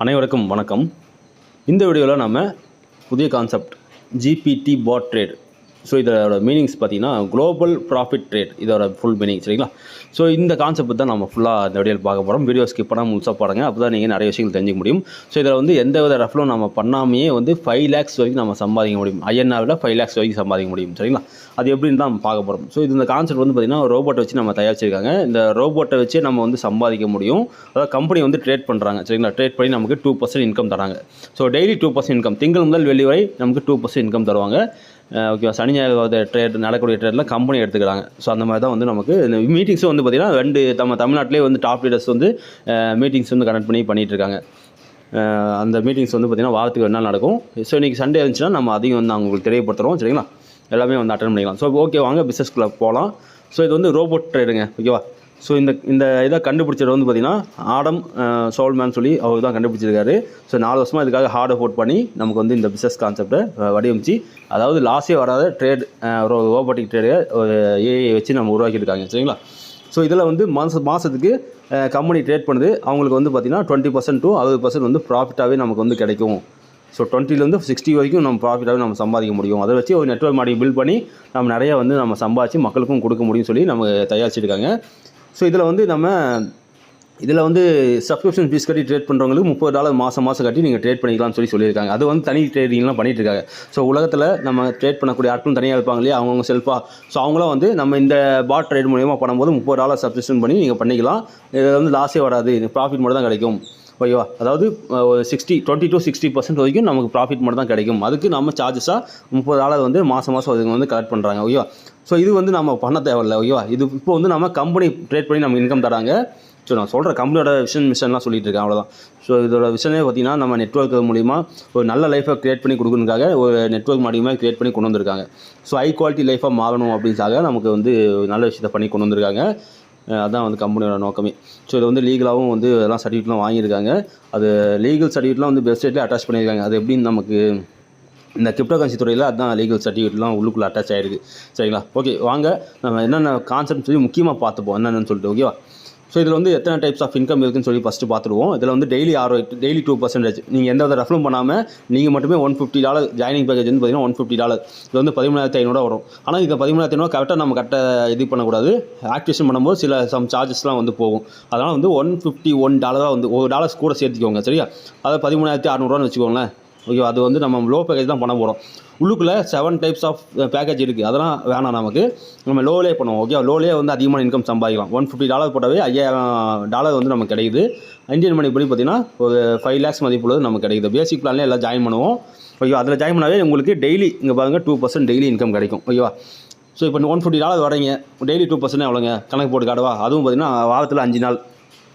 அனைவருக்கும் வணக்கம். இந்த வீடியோவில் நம்ம புதிய concept GPT bot trade so இதோட மீனிங்ஸ் பார்த்தீங்கன்னா குளோபல் ப்ராஃபிட் ட்ரேட் இதோட ஃபுல் மீனிங் சரிங்களா? ஸோ இந்த கான்செப்ட் தான் நம்ம ஃபுல்லாக இந்த வீடியோவில் பார்க்க போகிறோம் வீடியோ ஸ்கிப் பண்ணாமல் முழுசாக பாருங்க. அப்போ தான் நீங்கள் நிறைய விஷயங்கள் தெரிஞ்சிக்க முடியும். ஸோ இதில் வந்து எந்த வித ரெஃபரும் நம்ம பண்ணாமையே வந்து ஃபைவ் லேக்ஸ் வரைக்கும் நம்ம சம்பாதிக்க முடியும். ஐஎன்ஆரில் ஃபைவ் லேக்ஸ் வரைக்கும் சம்பாதிக்க முடியும் சரிங்களா? அது எப்படின்னு தான் நம்ம பார்க்க போகிறோம் ஸோ இது இந்த கான்செப்ட் வந்து பார்த்திங்கன்னா ரோபோட்டை வச்சு நம்ம தயாரிச்சிருக்காங்க. இந்த ரோபோட்டை வச்சு நம்ம வந்து சம்பாதிக்க முடியும். அதாவது கம்பெனி வந்து ட்ரேட் பண்ணுறாங்க சரிங்களா? ட்ரேட் பண்ணி நமக்கு டூ பர்சன்ட் இன்கம் தராங்க. So daily two percent income திங்கள் முதல் வெள்ளி வரை நமக்கு டூ பர்சன்ட் இன்கம் தருவாங்க. ஓகேவா சனி ஞாயிறு ட்ரேட் நடக்கக்கூடிய ட்ரேட்லாம் கம்பெனி எடுத்துக்கிறாங்க. ஸோ அந்த மாதிரி தான் வந்து நமக்கு இந்த மீட்டிங்ஸும் வந்து பார்த்திங்கன்னா ரெண்டு நம்ம தமிழ்நாட்டிலே வந்து டாப் லீடர்ஸ் வந்து மீட்டிங்ஸ் வந்து கனெக்ட் பண்ணி பண்ணிகிட்ருக்காங்க அந்த மீட்டிங்ஸ் வந்து பார்த்திங்கன்னா வாரத்துக்கு ரெண்டு நாள் நடக்கும். ஸோ இன்றைக்கி சண்டே இருந்துச்சுன்னா நம்ம அதையும் வந்து நாங்கள் உங்களுக்கு தெரியப்படுத்துகிறோம் சரிங்களா? எல்லாமே வந்து அட்டன் பண்ணிக்கலாம். ஸோ ஓகே வாங்க பிஸ்னஸ்குள்ளே போகலாம் ஸோ இது வந்து ரோபோட் ட்ரேடுங்க ஓகேவா ஸோ இந்த இந்த இதை கண்டுபிடிச்சது வந்து பார்த்திங்கன்னா ஆடம் சோல்மேன் சொல்லி அவர் தான் கண்டுபிடிச்சிருக்காரு. ஸோ நாலு வருஷமாக இதுக்காக ஹார்ட் அஃபோர்ட் பண்ணி நமக்கு வந்து இந்த பிஸ்னஸ் கான்செப்டை வடிவமைச்சு அதாவது லாஸே வராத ட்ரேட் ரோபோட்டிக் ஒரு ஏஐ வச்சு நம்ம உருவாக்கியிருக்காங்க சரிங்களா? ஸோ இதில் வந்து மாத மாதத்துக்கு கம்பெனி ட்ரேட் பண்ணுது. அவங்களுக்கு வந்து பார்த்திங்கன்னா டுவெண்ட்டி பர்சன்ட் டு அறுபது பர்சன்ட் வந்து ப்ராஃபிட்டாகவே நமக்கு வந்து கிடைக்கும். ஸோ டுவெண்ட்டிலேருந்து சிக்ஸ்டி வரைக்கும் நம்ம ப்ராஃபிட்டாகவே நம்ம சம்பாதிக்க முடியும். அதை வச்சு ஒரு நெட்ஒர்க் மாடி பில்ட் பண்ணி நம்ம நிறையா வந்து நம்ம சம்பாதிச்சு மக்களுக்கும் கொடுக்க முடியும்னு சொல்லி நம்ம தயாரிச்சிருக்காங்க. ஸோ இதில் வந்து நம்ம இதில் வந்து சப்ஸ்கிரிப்ஷன் ஃபீஸ் கட்டி ட்ரேட் பண்ணுறவங்களுக்கு முப்பது டாலர் மாதம் மாதம் கட்டி நீங்கள் ட்ரேட் பண்ணிக்கலாம்னு சொல்லி சொல்லியிருக்காங்க. அது வந்து தனி ட்ரேடிங்லாம் பண்ணிட்டு இருக்காங்க. ஸோ உலகத்தில் நம்ம ட்ரேட் பண்ணக்கூடிய ஆட்களும் தனியாக இருப்பாங்க இல்லையா? அவங்கவுங்க செல்ஃபாக ஸோ அவங்களும் வந்து நம்ம இந்த பாட் ட்ரேட் மூலியமாக பண்ணும்போது முப்பது டாலர் சப்ஸ்கிரிப்ஷன் பண்ணி நீங்கள் பண்ணிக்கலாம். இதில் வந்து லாஸே வராது. இது ப்ராஃபிட் மட்டும் தான் கிடைக்கும். ஓகேவா அதாவது sixty twenty to sixty percent வரைக்கும் நமக்கு ப்ராஃபிட் மட்டும் தான் கிடைக்கும். அதுக்கு நம்ம சார்ஜஸாக முப்பது டாலர் வந்து மாதம் மாதம் அதுங்க வந்து கலெக்ட் பண்ணுறாங்க ஓகேவா ஸோ இது வந்து நம்ம பண்ண தேவையில்ல. ஓகேவா இது இப்போ வந்து நம்ம கம்பெனி ட்ரேட் பண்ணி நம்ம இன்கம் தராங்க. ஸோ நான் சொல்கிற கம்பெனியோட விஷன் மிஷன்லாம் சொல்லிட்டு இருக்கேன். அவ்வளோதான் ஸோ இதோட விஷனே பார்த்தீங்கன்னா நம்ம நெட்ஒர்க் மூலிமா ஒரு நல்ல லைஃபை க்ரியேட் பண்ணி கொடுக்கணுக்காக ஒரு நெட்ஒர்க் மூலியமாக க்ரியேட் பண்ணி கொண்டு வந்திருக்காங்க. ஸோ ஹை குவாலிட்டி லைஃபாக மாறணும் அப்படின்றதுக்காக நமக்கு வந்து நல்ல விஷயத்தை பண்ணி கொண்டு வந்திருக்காங்க. அதான் வந்து கம்பெனியோட நோக்கமே. ஸோ இது வந்து லீகலாகவும் வந்து எல்லாம் சர்டிஃபிகேட்லாம் வாங்கியிருக்காங்க. அது லீகல் சர்டிஃபிகேட்லாம் வந்து வெப்சைட்லேயே அட்டாச் பண்ணியிருக்காங்க. அது எப்படின்னு நமக்கு இந்த கிரிப்டோ கரன்சி துறையில் அதுதான் லீகல் சர்டிஃபிகேட்லாம் உள்ளுக்குள்ளே அட்டாச் ஆகிருக்கு சரிங்களா? ஓகே வாங்க. நம்ம என்னென்ன கான்செப்ட் சொல்லி முக்கியமாக பார்த்துப்போம். என்னென்னு சொல்லிட்டு ஓகேவா ஸோ இதில் வந்து எத்தனை டைப்ஸ் ஆஃப் இன்கம் இருக்குன்னு சொல்லி ஃபஸ்ட்டு பார்த்துருவோம் இதில் வந்து டெய்லி ஆறு டெய்லி டூ பர்சன்டேஜ் நீங்கள் எந்த வித ரெஃபரும் பண்ணாமல் நீங்கள் மட்டுமே one fifty dollar joining package வந்து பார்த்தீங்கன்னா ஒன் ஃபிஃப்டி டாலர் இது வந்து பதிமூணாயிரத்தி ஐநூறுவா வரும். ஆனால் இந்த பதிமூணாயிரத்தி ஐநூறு கரெக்டாக நம்ம கரெக்டாக இது பண்ணக்கூடாது. ஆக்டிவேஷன் பண்ணும்போது சில சம் சார்ஜஸ்லாம் வந்து போகும். அதனால் வந்து ஒன் ஃபிஃப்டி ஒன் டாலராக வந்து ஒரு டாலர்ஸ் கூட சேர்த்துக்கோங்க சரியா? அதை பதிமூணாயிரத்தி அறநூறுவான்னு வச்சுக்கோங்களேன். ஓகே அது வந்து நம்ம லோ பேக்கேஜ் தான் பண்ண போகிறோம் உள்ளுக்குள்ளே seven types of package uh, இருக்குது அதெல்லாம் வேணாம் நமக்கு. நம்ம லோலே பண்ணுவோம் ஓகே லோலே வந்து அதிகமான இன்கம் சம்பாதிக்கலாம். ஒன் ஃபிஃப்டி டாலர் போட்டாவே ஐயாயிரம் டாலர் வந்து நமக்கு கிடைக்குது. இந்தியன் மணி படி பார்த்தீங்கன்னா ஒரு ஃபைவ் லேக்ஸ் மதிப்புள்ளது நமக்கு கிடைக்குது. பேசிக் பிளான்லேயே எல்லாம் ஜாயின் பண்ணுவோம். ஓகேவா அதில் ஜாயின் பண்ணாவே உங்களுக்கு டெய்லி இங்கே பாருங்கள் டூ பர்சன்ட் டெய்லி இன்கம் கிடைக்கும். ஓகேவா ஸோ இப்போ ஒன் ஃபிஃப்டி டாலர் வரீங்க டெய்லி டூ பர்சன்ட் எவ்வளோங்க? கணக்கு போட்டு காட்டுவா? அதுவும் பார்த்தீங்கன்னா வாரத்தில் அஞ்சு நாள்.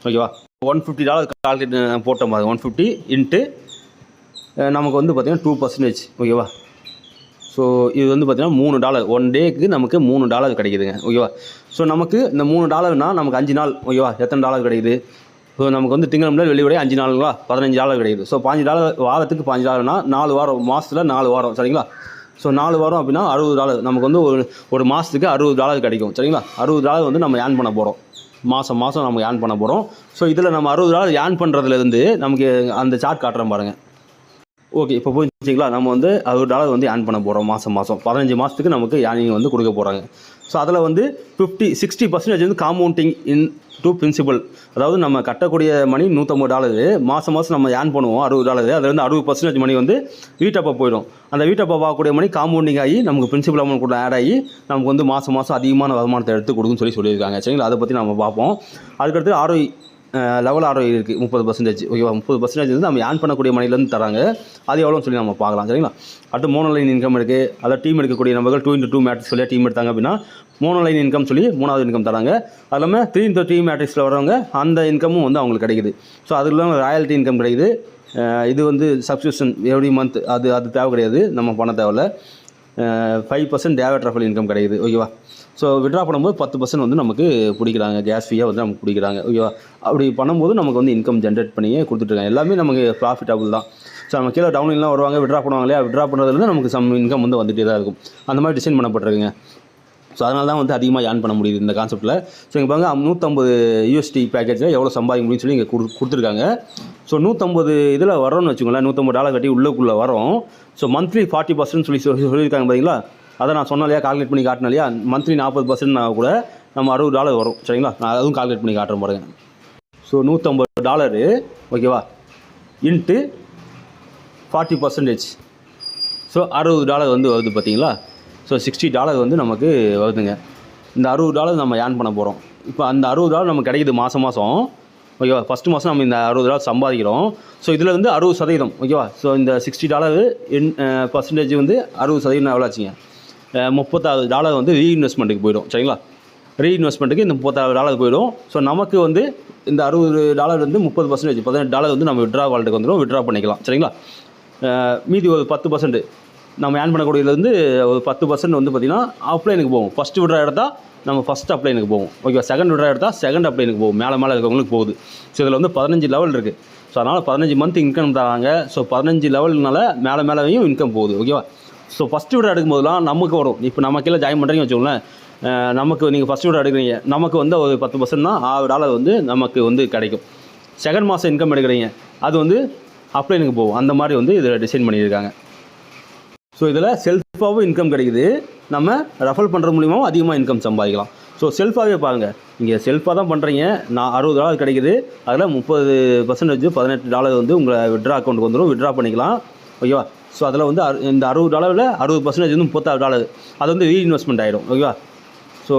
ஓகேவா ஒன் ஃபிஃப்டி டாலர் கால்குலேட் போட்டோம் பாருங்க. ஒன் ஃபிஃப்டி இன்ட்டு நமக்கு வந்து பார்த்திங்கன்னா டூ பர்சன்டேஜ் ஓகேவா ஸோ இது வந்து பார்த்திங்கன்னா மூணு டாலர் ஒன் டேக்கு நமக்கு மூணு டாலர் கிடைக்குதுங்க ஓகேவா ஸோ நமக்கு இந்த மூணு டாலர்னா நமக்கு அஞ்சு நாள் ஓகேவா எத்தனை டாலர் கிடைக்குது? ஸோ நமக்கு வந்து திங்கள் முதல் வெளிவரை அஞ்சு நாளுங்களா? பதினஞ்சு டாலர் கிடைக்குது. ஸோ பாஞ்சு டாலர் வாரத்துக்கு பாஞ்சு டாலர்னா நாலு வாரம் மாதத்தில் நாலு வாரம் சரிங்களா? ஸோ நாலு வாரம் அப்படின்னா அறுபது டாலர் நமக்கு வந்து ஒரு ஒரு மாதத்துக்கு அறுபது டாலர் கிடைக்கும் சரிங்களா? அறுபது டாலர் வந்து நம்ம ஏர்ன் பண்ண போகிறோம் மாதம் மாதம் நம்ம ஏர்ன் பண்ண போகிறோம் ஸோ இதில் நம்ம அறுபது டாலர் ஏர்ன் பண்ணுறதுலேருந்து நமக்கு அந்த சார்ட் காட்டுறேன் பாருங்கள் ஓகே இப்போ புரிஞ்சுங்களா நம்ம வந்து அறுபது டாலர் வந்து ஏர்ன் பண்ண போகிறோம் மாதம் மாதம் பதினஞ்சு மாதத்துக்கு நமக்கு ஏர்னிங் வந்து கொடுக்க போகிறாங்க ஸோ அதில் வந்து ஃபிஃப்டி சிக்ஸ்டி பர்சன்டேஜ் வந்து காம்பவுண்டிங் இன் டூ பிரின்சிபல் அதாவது நம்ம கட்டக்கூடிய மணி நூற்றம்பது டாலரு மாதம் மாதம் நம்ம ஏர்ன் பண்ணுவோம் அறுபது டாலரு அதில் வந்து அறுபது பர்சன்டேஜ் மணி வந்து வீட்டப்போ போயிடும். அந்த வீட்டப்போ பார்க்கக்கூடிய மணி காம்பவுண்டிங் ஆகி நமக்கு பிரின்சிபல் அமௌண்ட் கூட ஆட் ஆகி நமக்கு வந்து மாதம் மாதம் அதிகமான வருமானத்தை எடுத்து கொடுக்குன்னு சொல்லி சொல்லியிருக்காங்க. சரிங்களா? அதை பற்றி நம்ம பார்ப்போம். அதுக்கடுத்து ஆரோ லெவல் ஆர்டர் இருக்குது முப்பது பர்சன்டேஜ் ஓகேவா முப்பது பர்சன்டேஜ் வந்து நம்ம ஏர்ன் பண்ணக்கூடிய மணிலேருந்து தராங்க. அது எவ்வளோன்னு சொல்லி நம்ம பார்க்கலாம். சரிங்களா? அடுத்து மோனோலைன் இன்கம் இருக்குது அதை டீம் எடுக்கக்கூடிய நபர்கள் டூ இன்ட்டு டூ மேட்ரிக்ஸ் சொல்லி டீம் எடுத்தாங்க அப்படின்னா மோனோலைன் இன்கம் சொல்லி மூணாவது இன்கம் தராங்க. அது இல்லாமல் த்ரீ இன்ட்டு த்ரீ மேட்ரிக்ஸில் வரவங்க அந்த இன்கமும் வந்து அவங்களுக்கு கிடைக்குது. ஸோ அது இல்லாமல் ராயல்ட்டி இன்கம் கிடைக்குது. இது வந்து சப்ஸ்கிரிப்ஷன் எவ்ரி மந்த் அது அது தேவை கிடையாது. நம்ம பண்ண தேவையில்ல. ஃபைவ் பர்சன்ட் டேவட் ரஃபல் இன்கம் கிடைக்குது. ஓகேவா ஸோ விட்ரா பண்ணும்போது பத்து பர்சன்ட் வந்து நமக்கு பிடிக்கிறாங்க. கேஸ் ஃபீயாக வந்து நமக்கு பிடிக்கிறாங்க. ஓகேவா அப்படி பண்ணும்போது நமக்கு வந்து இன்கம் ஜென்ரேட் பண்ணியே கொடுத்துட்ருக்காங்க. எல்லாமே நமக்கு ப்ராஃபிட்டபுள் தான். ஸோ நம்ம கீழே டவுன்லைன்லாம் வருவாங்க விட்ரா பண்ணுவாங்க இல்லையா விட்ரா பண்ணுறதுலேருந்து நமக்கு சம் இன்கம் வந்து வந்துகிட்டே தான் இருக்கும். அந்த மாதிரி டிசைன் பண்ணப்பட்டிருக்குங்க. ஸோ அதனால தான் வந்து அதிகமாக ஏர்ன் பண்ண முடியுது இந்த கான்செப்ட்டில் ஸோ இங்கே பாருங்க நூற்றம்பது யூஎஸ்டி பேக்கேஜில் எவ்வளோ சம்பாதிக்க முடியும்னு சொல்லி இங்கே கொடு கொடுத்துருக்காங்க. ஸோ நூற்றம்பது இதில் வரோன்னு வச்சுக்கோங்களேன் நூற்றம்பது டாலர் கட்டி உள்ளக்குள்ளே வரோம் ஸோ மந்த்லி ஃபார்ட்டி பர்சன்ட் சொல்லி சொல்லி சொல்லியிருக்காங்க பார்த்தீங்களா அதை நான் சொன்னாலையா கால்குலேட் பண்ணி காட்டினேன் இல்லையா மந்த்லி நாற்பது பர்சன்ட்னா கூட நம்ம அறுபது டாலர் வரும் சரிங்களா? நான் அதுவும் கால்குலேட் பண்ணி காட்டுறேன் பாருங்க. ஸோ நூற்றம்பது டாலரு ஓகேவா இன்ட்டு ஃபார்ட்டி பர்சன்டேஜ் ஸோ அறுபது டாலர் வந்து வருது பார்த்தீங்களா ஸோ சிக்ஸ்டி டாலர் வந்து நமக்கு வருதுங்க. இந்த அறுபது டாலர் நம்ம ஏர்ன் பண்ண போகிறோம் இப்போ அந்த அறுபது டாலர் நமக்கு கிடைக்குது மாதம் மாதம் ஓகேவா ஃபஸ்ட்டு மாதம் நம்ம இந்த அறுபது டாலர் சம்பாதிக்கிறோம். ஸோ இதில் வந்து அறுபது சதவீதம் ஓகேவா ஸோ இந்த சிக்ஸ்டி டாலர் இன் பர்சன்டேஜ் வந்து அறுபது சதவீதம் எவ்வளோ ஆச்சுங்க? முப்பத்தாவது முப்பத்தாறு டாலர் வந்து ரீஇன்வெஸ்ட்மெண்ட்டுக்கு போயிடும் சரிங்களா? ரீஇன்வெஸ்ட்மெண்ட்டுக்கு இந்த முப்பத்தாறு டாலர் போயிடும். ஸோ நமக்கு வந்து இந்த அறுபது டாலர் வந்து முப்பது பர்சன்டேஜ் பதினெட்டு டாலர் வந்து நம்ம விட்ரா வாலெட்டுக்கு வந்துடும் விட்ரா பண்ணிக்கலாம் சரிங்களா? மீதி ஒரு பத்து பர்சன்ட் நம்ம ஏன் பண்ணக்கூடியதுலேருந்து ஒரு பத்து பர்சன்ட் வந்து பார்த்திங்கன்னா அப்ளைனுக்கு போகும். ஃபஸ்ட்டு விட்ரா எடுத்தா நம்ம ஃபஸ்ட் அப்ளைனுக்கு போவோம் ஓகேவா செகண்ட் விட்ரா எடுத்தால் செகண்ட் அப்ளைனுக்கு போகும். மேலே மேலே இருக்கவங்களுக்கு போகுது. ஸோ இதில் வந்து பதினஞ்சு லெவல் இருக்குது ஸோ அதனால் பதினஞ்சு மந்த் இன்கம் தராங்க. ஸோ பதினஞ்சு லெவல்னால மேலே மேலேயும் இன்கம் போகுது. ஓகேவா ஸோ ஃபஸ்ட்டு விட எடுக்கும்போதுலாம் நமக்கு வரும். இப்போ நம்ம கீழே ஜாயின் பண்ணுறீங்கன்னு வச்சுக்கோங்களேன் நமக்கு நீங்கள் ஃபஸ்ட் விட எடுக்கிறீங்க. நமக்கு வந்து ஒரு பத்து பர்சன்ட் தான் ஆறு டாலர் வந்து நமக்கு வந்து கிடைக்கும். செகண்ட் மாதம் இன்கம் எடுக்கிறீங்க. அது வந்து அப்ளைனுக்கு போகும். அந்த மாதிரி வந்து இதில் டிசைன் பண்ணியிருக்காங்க. ஸோ இதில் செல்ஃபாகவும் இன்கம் கிடைக்குது. நம்ம ரெஃபர் பண்ணுற மூலியமாகவும் அதிகமாக இன்கம் சம்பாதிக்கலாம். ஸோ செல்ஃபாகவே பாருங்கள் இங்கே செல்ஃபாக தான் பண்ணுறீங்க நான் அறுபது டாலர் கிடைக்குது. அதில் முப்பது பர்சன்டேஜ் பதினெட்டு டாலர் வந்து உங்களை விட்ரா அக்கௌண்ட்டுக்கு வந்துடும் விட்ரா பண்ணிக்கலாம். ஓகேவா ஸோ அதில் வந்து அறு- இந்த அறுபது டாலரில் அறுபது பர்சன்டேஜ் வந்து முப்பத்தாறு டாலர். அது வந்து ரீஇன்வெஸ்ட்மெண்ட் ஆகிடும் ஓகேவா ஸோ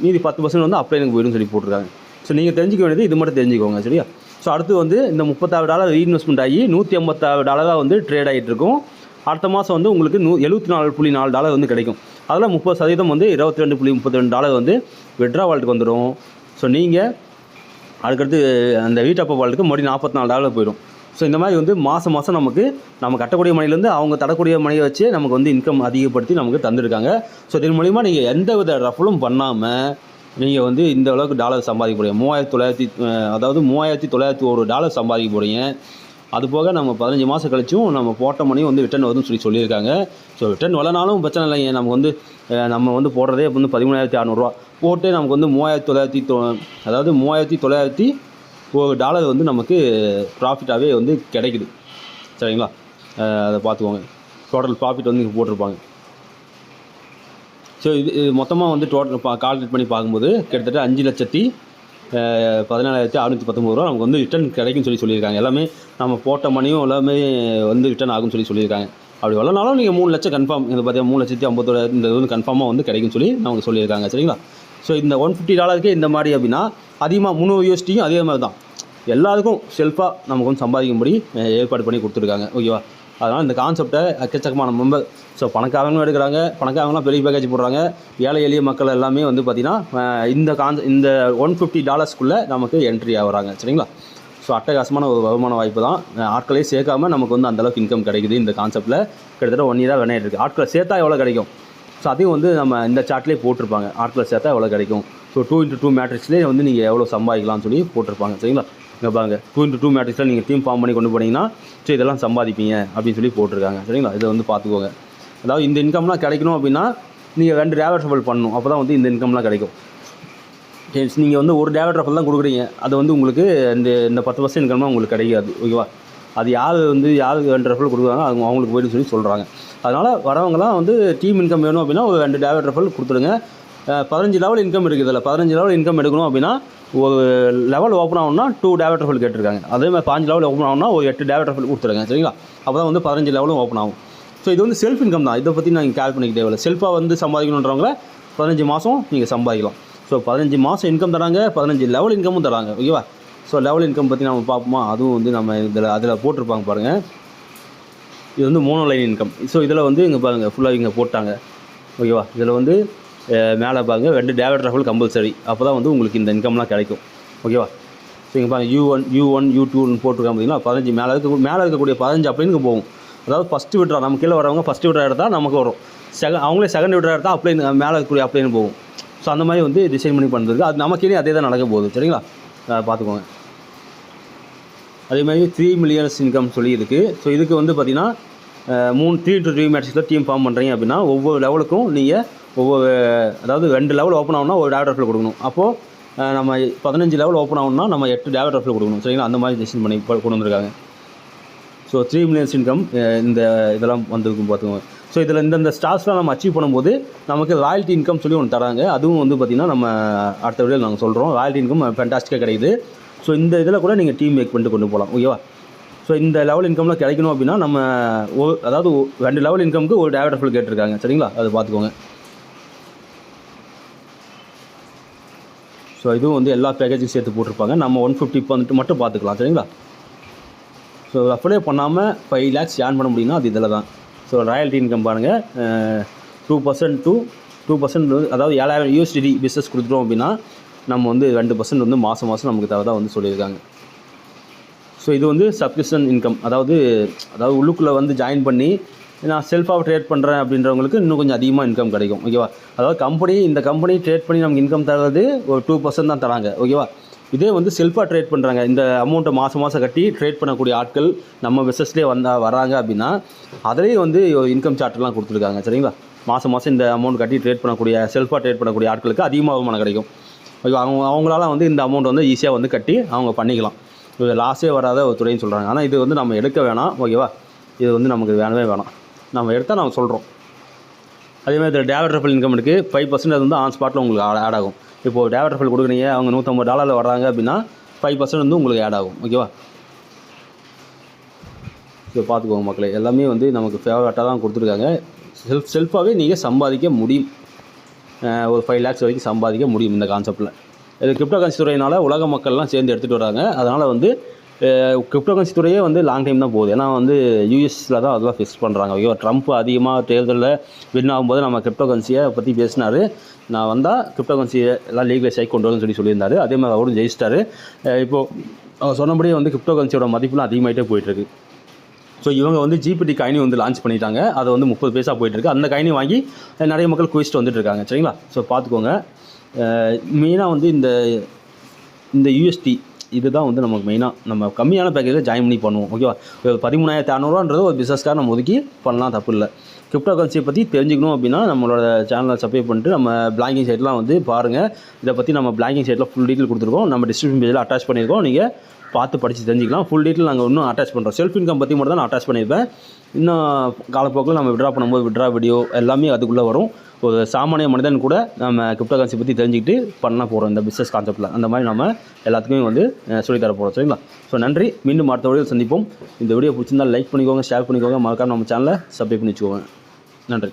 மீதி பத்து பர்சன்ட் வந்து அப்ளைனுக்கு போயிடும் சொல்லி போட்டிருக்காங்க. ஸோ நீங்கள் தெரிஞ்சிக்க வேண்டியது இது மட்டும் தெரிஞ்சுக்கோங்க சரியா? ஸோ அடுத்து வந்து இந்த முப்பத்தாறு டாலர் ரீஇன்வெஸ்ட்மெண்ட் ஆகி நூற்றி ஐம்பத்தாறு டாலராக வந்து ட்ரேட் ஆகிட்டு இருக்கும். அடுத்த மாதம் வந்து உங்களுக்கு நூ எழுபத்தி நாலு புள்ளி நாலு டாலர் வந்து கிடைக்கும். அதில் முப்பது சதவீதம் வந்து இருபத்தி ரெண்டு புள்ளி முப்பத்தி ரெண்டு டாலர் வந்து விட்ரா வால்ட்டுக்கு வந்துடும் ஸோ நீங்கள் அதுக்கடுத்து அந்த வீட்டப்ப வால்ட்டுக்கு மறுபடியும் நாற்பத்தி நாலு டாலர் போயிடும். ஸோ இந்த மாதிரி வந்து மாதம் மாதம் நமக்கு நம்ம கட்டக்கூடிய மணிலேருந்து அவங்க தரக்கூடிய மணியை வச்சு நமக்கு வந்து இன்கம் அதிகப்படுத்தி நமக்கு தந்திருக்காங்க. ஸோ இதன் மூலிமா நீங்கள் எந்த வித ரஃபலும் பண்ணாமல் நீங்கள் வந்து இந்த அளவுக்கு டாலர் சம்பாதிக்க போகிறீங்க மூவாயிரத்தி தொள்ளாயிரத்தி அதாவது மூவாயிரத்தி தொள்ளாயிரத்தி ஒரு டாலர் சம்பாதிக்க போகிறீங்க அது போக நம்ம பதினஞ்சு மாதம் கழிச்சும் நம்ம போட்ட மணியும் வந்து ரிட்டர்ன் வருதுன்னு சொல்லி சொல்லியிருக்காங்க. ஸோ ரிட்டர்ன் வளனாலும் பிரச்சனை இல்லைங்க. நமக்கு வந்து நம்ம வந்து போடுறதே வந்து பதிமூணாயிரத்தி அறநூறுவா. போட்டு நமக்கு வந்து மூவாயிரத்தி தொள்ளாயிரத்தி தொ அதாவது மூவாயிரத்தி தொள்ளாயிரத்தி ஒரு டாலர் வந்து நமக்கு ப்ராஃபிட்டாகவே வந்து கிடைக்குது. சரிங்களா? அதை பார்த்துக்கோங்க. டோட்டல் ப்ராஃபிட் வந்து இங்கே போட்டிருப்பாங்க. ஸோ இது இது மொத்தமாக வந்து டோட்டல் பா கால்குலேட் பண்ணி பார்க்கும்போது கிட்டத்தட்ட அஞ்சு லட்சத்தி பதினாலாயிரத்தி அறுநூற்றி பத்தொம்பது ரூபா நமக்கு வந்து ரிட்டர்ன் கிடைக்கும்னு சொல்லி சொல்லியிருக்காங்க. எல்லாமே நம்ம போட்ட மணியும் எல்லாமே வந்து ரிட்டர்ன் ஆகும்னு சொல்லி சொல்லியிருக்காங்க. அப்படி வரலனாலும் நீங்கள் மூணு லட்சம் கன்ஃபார்ம் இது பார்த்தீங்கன்னா மூணு லட்சத்தி ஐம்பத்தோட இந்த இது வந்து கன்ஃபார்மாக வந்து கிடைக்கும்னு சொல்லி நமக்கு சொல்லியிருக்காங்க. சரிங்களா? ஸோ இந்த ஒன் ஃபிஃப்டி டாலருக்கே இந்த மாதிரி அப்படின்னா அதிகமாக முந்நூறு யூஎஸ்டியும் அதே மாதிரி தான். எல்லாருக்கும் செல்ஃபாக நமக்கு வந்து சம்பாதிக்கும்படி ஏற்பாடு பண்ணி கொடுத்துருக்காங்க. ஓகேவா அதனால் இந்த கான்செப்டை எக்கச்சக்கமான மெம்பர் ஸோ பணக்காரங்களும் எடுக்கிறாங்க. பணக்காரங்களாம் பெரிய பேக்கேஜ் போடுறாங்க. ஏழை எளிய மக்கள் எல்லாமே வந்து பார்த்திங்கன்னா இந்த கான் இந்த ஒன் ஃபிஃப்டி டாலர்ஸ்க்குள்ளே நமக்கு என்ட்ரி ஆகுறாங்க சரிங்களா? ஸோ அட்டகாசமான ஒரு வருமான வாய்ப்பு தான். ஆட்களையும் ஆட்களே சேர்க்காம நமக்கு வந்து அந்தளவுக்கு இன்கம் கிடைக்குது இந்த கான்செப்ட்டில் கிட்டத்தட்ட ஒன் இயராக விளையாட்டு இருக்குது ஆட்களை சேர்த்தா எவ்வளோ கிடைக்கும்? ஸோ அதையும் வந்து நம்ம இந்த சார்ட்லேயே போட்டிருப்பாங்க. ஆட்களை சேர்த்தா எவ்வளோ கிடைக்கும்? ஸோ டூ இன்ட்டு டூ மேட்ரிக்ஸ்லேயே வந்து நீங்கள் எவ்வளோ சம்பாதிக்கலாம்னு சொல்லி போட்டிருப்பாங்க. சரிங்களா? இங்கே பாருங்க. டூ இன்ட்டு டூ மேட்ரிக்ஸில் நீங்கள் டீம் ஃபார்ம் பண்ணி கொண்டு போனீங்கன்னா ஸோ இதெல்லாம் சம்பாதிப்பீங்க அப்படின்னு சொல்லி போட்டிருக்காங்க. சரிங்களா? இதை வந்து பார்த்துக்கோங்க. அதாவது இந்த இன்கம்லாம் கிடைக்கணும் அப்படின்னா நீங்கள் ரெண்டு டேவட் பண்ணணும். அப்போ தான் வந்து இந்த இன்கம்லாம் கிடைக்கும். நீங்கள் வந்து ஒரு டேவட் தான் கொடுக்குறீங்க. அது வந்து உங்களுக்கு இந்த இந்த பத்து பர்சன்ட் இன்கம்லாம் உங்களுக்கு கிடைக்காது. ஓகேவா? அது யார் வந்து யார் ரெண்டு ரெஃபல் கொடுக்குறாங்க அவங்க அவங்களுக்கு போய்ட்டு சொல்லி சொல்கிறாங்க அதனால் வரவங்கலாம் வந்து டீம் இன்கம் வேணும் அப்படின்னா ஒரு ரெண்டு டேவட் ரெஃபல் கொடுத்துருங்க பதினஞ்சு லெவல் இன்கம் இருக்குது. இதில் பதினஞ்சு லெவல் இன்கம் எடுக்கணும் அப்படின்னா ஒரு லெவல் ஓப்பன் ஆகணும்னா டூ டேவேட்டர் ஃபுல் கேட்டிருக்காங்க. அதே மாதிரி பாஞ்சு லெவல் ஓப்பன் ஆகணும்னா ஒரு எட்டு டேவேட்டர் ஃபுல் கொடுத்துருங்க சரிங்களா? அப்போ தான் வந்து பதினஞ்சு லெவலும் ஓப்பன் ஆகும். ஸோ இது வந்து செல்ஃப் இன்கம் தான். இதை பற்றி நான் கேர் பண்ணிக்க தேவையில்ல. செல்ஃபாக வந்து சம்பாதிக்கணுன்றவங்கள பதினஞ்சு மாதம் நீங்கள் சம்பாதிக்கலாம். ஸோ பதினஞ்சு மாதம் இன்கம் தராங்க பதினஞ்சு லெவல் இன்கமும் தராங்க. ஓகேவா ஸோ லெவல் இன்கம் பற்றி நம்ம பார்ப்போமா? அதுவும் வந்து நம்ம இதில் அதில் போட்டிருப்பாங்க பாருங்கள் இது வந்து மோனோலைன் இன்கம் ஸோ இதில் வந்து இங்கே பாருங்கள் ஃபுல்லாக இங்கே போட்டாங்க. ஓகேவா இதில் வந்து மேலே பாருங்க. ரெண்டு டேவட் ரஃபல் கம்பல்சரி அப்போ தான் வந்து உங்களுக்கு இந்த இன்கம்லாம் கிடைக்கும். ஓகேவா ஸோ இங்கே பாருங்கள் U one U one U டூன்னு போட்டிருக்காங்க பார்த்தீங்கன்னா பதினஞ்சு மேலே இருக்க மேலே இருக்கக்கூடிய பதினஞ்சு அப்படின்னு போகும். அதாவது ஃபஸ்ட்டு விட்ரா நம்ம கீழே வரவங்க ஃபஸ்ட்டு விட்ரா எடுத்தால் நமக்கு வரும். செகண்ட் அவங்களே செகண்ட் விட்ரா எடுத்தால் அப்ளைன் மேலே இருக்கக்கூடிய அப்ளைன் போகும். ஸோ அந்த மாதிரி வந்து டிசைன் பண்ணி பண்ணுறது அது நமக்கே அதே தான் நடக்க போகுது. சரிங்களா? பார்த்துக்கோங்க. அதே மாதிரி த்ரீ மில்லியன்ஸ் இன்கம் சொல்லி இருக்குது ஸோ இதுக்கு வந்து பார்த்திங்கன்னா மூணு த்ரீ டு த்ரீ மேட்ச்சில் டீம் ஃபார்ம் பண்ணுறீங்க அப்படின்னா ஒவ்வொரு லெவலுக்கும் நீங்கள் ஒவ்வொரு அதாவது ரெண்டு லெவல் ஓப்பன் ஆகும்னா ஒரு டேவட் ரஃபில் கொடுக்கணும். அப்போது நம்ம பதினஞ்சு லெவல் ஓப்பன் ஆகணும்னா நம்ம எட்டு டேவட் ரஃபில் கொடுக்கணும். சரிங்களா? அந்த மாதிரி டிசிஷன் பண்ணி இப்போ கொண்டு வந்திருக்காங்க. ஸோ த்ரீ மில்லியன்ஸ் இன்கம் இந்த இதெல்லாம் வந்திருக்கும் பார்த்துக்கோங்க. ஸோ இதில் இந்தந்த ஸ்டார்ஸ்லாம் நம்ம அச்சீவ் பண்ணும்போது நமக்கு ராயல்ட்டி இன்கம் சொல்லி ஒன்று தராங்க. அதுவும் வந்து பார்த்திங்கன்னா நம்ம அடுத்த வீடியோவில் நாங்கள் சொல்கிறோம் ராயல்ட்டி இன்கம் ஃபேண்டாஸ்டிக்காக கிடைக்குது. ஸோ இந்த இதில் கூட நீங்கள் டீம் மேக் பண்ணிட்டு கொண்டு போகலாம் ஓகேவா ஸோ இந்த லெவல் இன்கம்லாம் கிடைக்கணும் அப்படின்னா நம்ம ஓ அதாவது ரெண்டு லெவல் இன்கம்க்கு ஒரு டேவட் ஃபுல் கேட்டிருக்காங்க. சரிங்களா? அது பார்த்துக்கோங்க. ஸோ இதுவும் வந்து எல்லா பேக்கேஜும் சேர்த்து போட்டிருப்பாங்க. நம்ம ஒன் ஃபிஃப்டி வந்துட்டு மட்டும் பார்த்துக்கலாம் சரிங்களா? ஸோ அப்ளை பண்ணாமல் ஃபைவ் லேக்ஸ் ஏர்ன் பண்ண முடியும்னா அது இதில் தான். ஸோ ராயல்ட்டி இன்கம் பாருங்கள் two percent two two percent அதாவது ஏழாயிரம் யூஎஸ்டிடி பிஸ்னஸ் கொடுத்துட்டோம் அப்படின்னா நம்ம வந்து ரெண்டு பர்சன்ட் வந்து மாதம் மாதம் நமக்கு தரதாக வந்து சொல்லியிருக்காங்க. ஸோ இது வந்து சப்ஸ்கிரிப்ஷன் இன்கம் அதாவது அதாவது உள்ளுக்குள்ளே வந்து ஜாயின் பண்ணி நான் செல்ஃபாக ட்ரேட் பண்ணுறேன் அப்படின்றவங்களுக்கு இன்னும் கொஞ்சம் அதிகமாக இன்கம் கிடைக்கும் ஓகேவா அதாவது கம்பெனி இந்த கம்பெனி ட்ரேட் பண்ணி நமக்கு இன்கம் தர்றது ஒரு டூ பர்சன்ட் தான் தராங்க ஓகேவா இதே வந்து செல்ஃபாக ட்ரேட் பண்ணுறாங்க இந்த அமௌண்ட்டை மாதம் மாதம் கட்டி ட்ரேட் பண்ணக்கூடிய ஆட்கள் நம்ம பிஸ்னஸ்லேயே வந்தால் வராங்க அப்படின்னா அதிலேயே வந்து இன்கம் சார்ட்லாம் கொடுத்துருக்காங்க சரிங்களா? மாதம் மாதம் இந்த அமௌண்ட் கட்டி ட்ரேட் பண்ணக்கூடிய செல்ஃபாக ட்ரேட் பண்ணக்கூடிய ஆட்களுக்கு அதிகமாக வருமானம் கிடைக்கும். ஓகே அவங்க அவங்களால வந்து இந்த அமௌண்ட் வந்து ஈஸியாக வந்து கட்டி அவங்க பண்ணிக்கலாம். இது லாஸே வராத ஒரு துறைன்னு சொல்கிறாங்க ஆனால் இது வந்து நம்ம எடுக்க வேணாம் ஓகேவா இது வந்து நமக்கு வேணவே வேணாம். நம்ம எடுத்தால் நம்ம சொல்கிறோம் அதே மாதிரி இதில் டேவர் ரெஃபல் இன்கம் இருக்குது ஃபைவ் பர்சன்ட் வந்து ஆன் ஸ்பாட்டில் உங்களுக்கு ஆட் ஆகும். இப்போது டேவர் ரெஃபல் கொடுக்குறீங்க அவங்க நூற்றம்பது டாலரில் வர்றாங்க அப்படின்னா ஃபைவ் பர்சன்ட் வந்து உங்களுக்கு ஆட் ஆகும். ஓகேவா ஸோ பார்த்துக்கோங்க மக்களே. எல்லாமே வந்து நமக்கு ஃபேவரட்டாக தான் கொடுத்துருக்காங்க. செல்ஃப் செல்ஃபாகவே நீங்கள் சம்பாதிக்க முடியும். ஒரு ஃபைவ் லேக்ஸ் வரைக்கும் சம்பாதிக்க முடியும் இந்த கான்செப்ட்டில் இது கிரிப்டோ கரன்சி துறையினால் உலக மக்கள்லாம் சேர்ந்து எடுத்துகிட்டு வராங்க அதனால் வந்து கிரிப்டோ கரன்சி துறையே வந்து லாங் டைம் தான் போகுது. ஏன்னா வந்து யூஎஸில் தான் அதெல்லாம் ஃபிக்ஸ் பண்ணுறாங்க ஓகேவா ட்ரம்ப் அதிகமாக தேர்தலில் வின் ஆகும்போது நம்ம கிரிப்டோ கரன்சியை பற்றி பேசினார். நான் வந்தால் கிரிப்டோ கரன்சியை எல்லாம் லீகலைஸ் ஆகி கொண்டு வரணும்னு சொல்லி சொல்லியிருந்தாரு. அதே மாதிரி அவரும் ஜெயிச்சிட்டாரு. இப்போது அவர் சொன்னபடியே வந்து கிரிப்டோ கரன்சியோட மதிப்புலாம் அதிகமாகிட்டே போயிட்டுருக்கு. ஸோ இவங்க வந்து ஜிபிடி காயினி வந்து லான்ச் பண்ணிட்டாங்க. அது வந்து முப்பது பைசா போயிட்டு இருக்கு அந்த காயினி வாங்கி நிறைய மக்கள் குவிச்சிட்டு வந்துட்டு இருக்காங்க சரிங்களா? ஸோ பார்த்துக்கோங்க. மெயினாக வந்து இந்த இந்த யூஎஸ்டி இதுதான் வந்து நமக்கு மெயினாக நம்ம கம்மியான பேக்கேஜில் ஜாயின் பண்ணி பண்ணுவோம் ஓகேவா ஒரு பதிமூணாயிரத்தி அறநூறுவான்றது ஒரு பிஸ்னஸ்க்காக நம்ம ஒதுக்கி பண்ணலாம் தப்பு இல்லை. கிரிப்டோ கரன்சியை பற்றி தெரிஞ்சுக்கணும் அப்படின்னா நம்மளோட சேனலை சப்ஸ்கிரைப் பண்ணிட்டு நம்ம பிளாங்கிங் சைட்லாம் வந்து பாருங்கள் இதை பற்றி நம்ம பிளாங்கிங் சைட்டில் ஃபுல் டீட்டெயில் கொடுத்துருக்கோம். நம்ம டிஸ்கிரிப்ஷன் பேஜில் அட்டாச் பண்ணியிருக்கோம். நீங்கள் பார்த்து படித்து தெரிஞ்சிக்கலாம். ஃபுல் டீட்டெயில் நாங்கள் இன்னும் அட்டாச் பண்ணுறோம் செல்ஃப் இன்கம் பற்றி மட்டும் தான் நான் அட்டாச் பண்ணியிருப்பேன். இன்னும் காலப்போக்கில் நம்ம விட்ரா பண்ணும்போது விட்ரா வீடியோ எல்லாமே அதுக்குள்ளே வரும். ஒரு சாமானிய மனிதன் கூட நம்ம கிரிப்டோ கரன்சி பற்றி தெரிஞ்சுக்கிட்டு பண்ண போகிறோம் இந்த பிஸ்னஸ் கான்செப்ட்டில் அந்த மாதிரி நம்ம எல்லாத்துக்குமே வந்து சொல்லித்தர போகிறோம் சரிங்களா? ஸோ நன்றி. மீண்டும் அடுத்த வீடியோ சந்திப்போம். இந்த வீடியோ பிடிச்சிருந்தால் லைக் பண்ணிக்கோங்க ஷேர் பண்ணிக்கோங்க. மறக்காம நம்ம சேனலை சப்ஸ்கிரைப் பண்ணி வச்சுக்கோங்க. நன்றி.